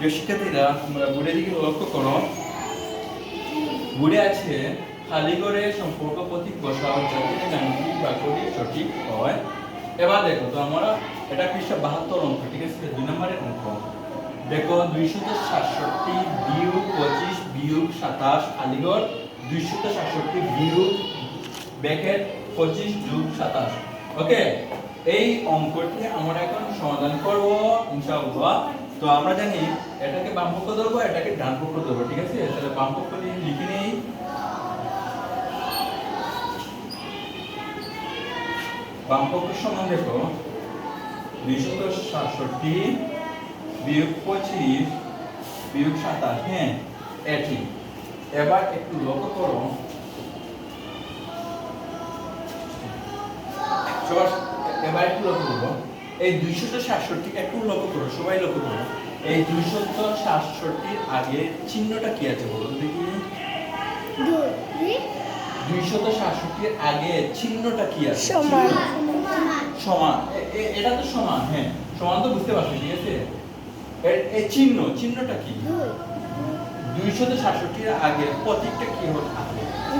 শিক্ষার্থীরা, তোমরা বোর্ডের দিকে লক্ষ্য করো। বোর্ডে আছে, খালি করে সম্পর্ক প্রতীক বসাও যাতে গাণিতিক বাক্যটি সঠিক হয়। এবার দেখো, তো আমরা এটা বাহাত্তর অঙ্ক, ঠিক আছে? দুই নম্বরের অঙ্ক। দেখো দুইশত সাতষট্টি বিয়োগ পঁচিশ বিয়োগ সাতাশ আলিগড় দুইশত সাতষট্টি বিয়োগ পঁচিশ যোগ সাতাশ। ওকে এই অঙ্কটি আমরা এখন সমাধান করব, ইনশাআল্লাহ। তো আমরা জানি এটাকে বাম পক্ষ ধরবো, এটাকে ডান পক্ষ ধরবো, ঠিক আছে? তাহলে বাম পক্ষ নিয়ে লিখে নেই। বাম পক্ষের সমান দেখো, দুইশত সাতষট্টি বিয়োগ পঁচিশ বিয়োগ সাতাশ হ্যাঁ এটি এবার একটু লক্ষ্য করো। এবার একটু লক্ষ্য করো এই দুইশত সাতষট্টি একটু লক্ষ্য করো সবাই লক্ষ্য করো। এই দুইশত সাতষট্টির আগে চিহ্নটা কি আছে বলো দেখি। দুইশত সাতষট্টির আগে চিহ্নটা কি আছে? সমান। সমান। এটা তো সমান হ্যাঁ। সমান তো বুঝতে পারছি ঠিক আছে? এই চিহ্ন চিহ্নটা কি? দুইশত সাতষট্টির আগে প্রতীকটা কি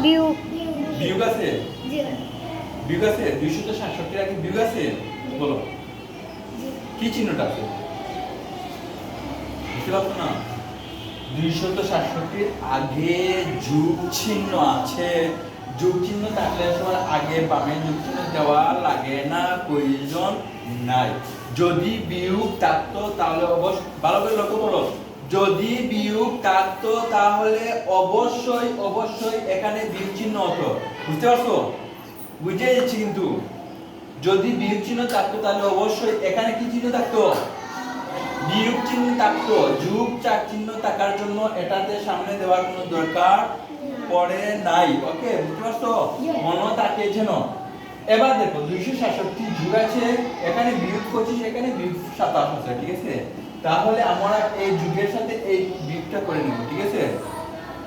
বিয়োগ। বিয়োগ আছে? বিয়োগ আছে? দুইশত সাতষট্টির আগে বিয়োগ আছে? বলো। কি চিহ্নটা আছে? বুঝতে পারছ না? দুইশত সাতষট্টির আগে যুগ চিহ্ন আছে। যুগ চিহ্ন থাকলে সবার আগে বামে যুগ চিহ্ন দেওয়া লাগে না, প্রয়োজন নাই। যদি বিয়োগ থাকতো তাহলে অবশ্য ভালো করে লক্ষ্য করো। যদি বিয়োগ থাকতো তাহলে অবশ্যই অবশ্যই এখানে বিয়োগ চিহ্ন হতো। বুঝতে পারছ? বুঝে যাচ্ছি কিন্তু। যদি বিয়োগ চিহ্ন থাকতো তাহলে অবশ্যই এখানে কি চিহ্ন থাকতো? বিয়োগ চিহ্ন থাকতো। যুগ চার চিহ্ন থাকার জন্য এটাতে সামনে দেওয়ার কোনো দরকার পড়ে নাই। ওকে বুঝতে পারছ. মনে থাকে যেন এবার দেখো দুইশো সাতষট্টি যুগ আছে এখানে বিয়োগ পঁচিশ এখানে বিয়োগ সাতাশ আছে ঠিক আছে? তাহলে আমরা এই যুগের সাথে এই বিয়োগটা করে নেব ঠিক আছে?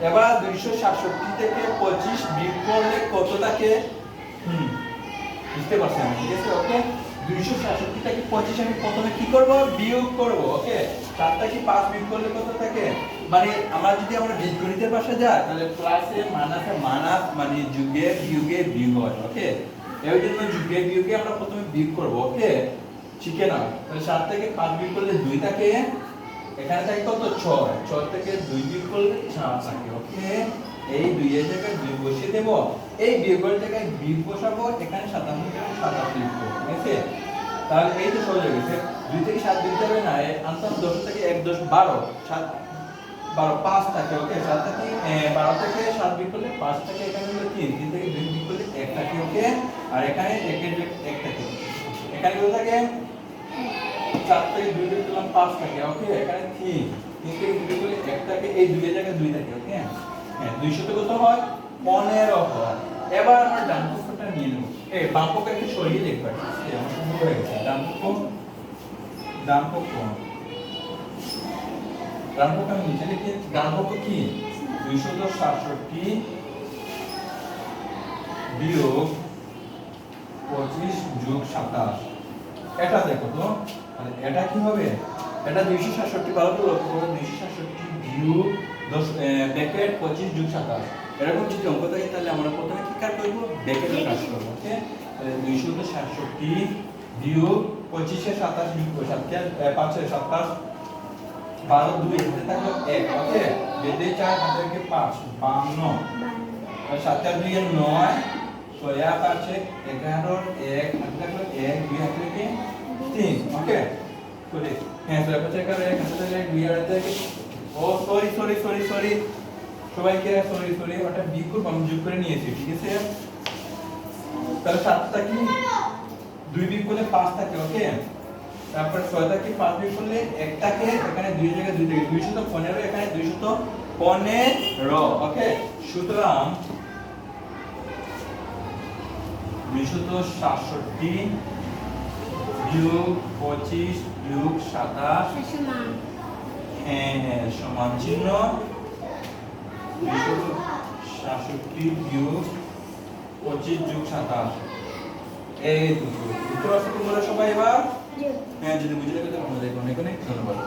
এবার দুইশো সাতষট্টি থেকে পঁচিশ বিয়োগ করলে কত থাকে? হুম। বুঝতে পারছেন? ঠিক আছে ওকে দুইশো সাতষট্টি থেকে পঁচিশ আমি প্রথমে কি করব? বিয়োগ করব ওকে সাতটা কি পাঁচ বিয়োগ করলে কত থাকে? মানে আমরা যদি আমরা বীজগণিতের পাশে যাই, তাহলে প্লাসে মানাসে মানাস মানে যুগে বিয়োগে বিয়োগ হয় ওকে এর জন্য যুগে বিয়োগে আমরা প্রথমে বিয়োগ করব ওকে শিখে না তাহলে সাত থেকে পাঁচ বিয়োগ করলে দুই থাকে এখানে থাকে কত? ছয়। ছয় থেকে দুই বিয়োগ করলে চার থাকে। ওকে? এই দুইয়ের জায়গায় দুই বসিয়ে দেব। এই বিয়োগের জায়গায় বিয়োগ বসাবো। এখানে সাতান্ন থেকে সাতাশ লিখব ঠিক আছে? তাহলে এই তো সহজ হয়ে গেছে। দুই থেকে সাত দিতে হবে না আনসার দশ থেকে এক দশ বারো। সাত বারো পাঁচ থাকে। ওকে? সাত থেকে বারো থেকে সাত বিয়োগ করলে পাঁচ থেকে। এখানে হলো তিন। তিন থেকে দুই বিয়োগ করলে এক থাকে। ওকে? আর এখানে একের এক থাকে। এখানে কত থাকে? চার থেকে দুই বিয়োগ করলাম পাঁচ থাকে ওকে এখানে তিন। তিন থেকে দুই করলে এক থাকে, এই দুইয়ের জায়গায় দুই থাকে ওকে হ্যাঁ দুইশত কত হয়? পনেরো হয়। এবার আমরা ডান পক্ষটা নিয়ে নেব। এই বাম পক্ষ একটু সরিয়ে দেখবা আমার সুন্দর হয়ে গেছে। ডান পক্ষ ডান পক্ষ। ডান পক্ষ আমি নিচে লিখি। ডান পক্ষ কি? দুইশত সাতষট্টি বিয়োগ পঁচিশ যোগ সাতাশ এটা দেখো তো তাহলে এটা কি হবে? এটা দুইশো সাতষট্টি ভালো করে লক্ষ্য করো দুইশো সাতষট্টি বিয়োগ দশ ব্যাকেট পঁচিশ যোগ সাতাশ। এরকম যদি অঙ্ক থাকে তাহলে আমরা প্রথমে কি কাজ করব? ব্যাকেটের কাজ করব ওকে? তাহলে দুইশো সাতষট্টি বিয়োগ পঁচিশে সাতাশ বিয়োগ সাতকে পাঁচে সাতাশ বারো দুই হাতে থাকল এক ওকে? বেদে চার হাতে রেখে পাঁচ বান্ন। সাত চার দুই এর নয় ছয় আট আছে এগারোর এক হাতে থাকল এক দুই হাতে তিন ওকে? হ্যাঁ আছে? তাহলে সাতটা কি? পাঁচ থাকে ওকে তারপর ছয়টা পাঁচ বিয়োগ করলে একটাকে এখানে দুই জায়গায় দুই পনেরো, এখানে দুইশত পনেরো ওকে সুতরাং দুইশত সাতষট্টি বিয়োগ পঁচিশ বিয়োগ সাতাশ। হ্যাঁ হ্যাঁ সমান চিহ্ন। সাতষট্টি বিয়োগ পঁচিশ যোগ সাতাশ। এই দুটো। দুটো আছে তোমরা সবাই এবার? হ্যাঁ যদি বুঝলে কথা আমাদের অনেক অনেক ধন্যবাদ।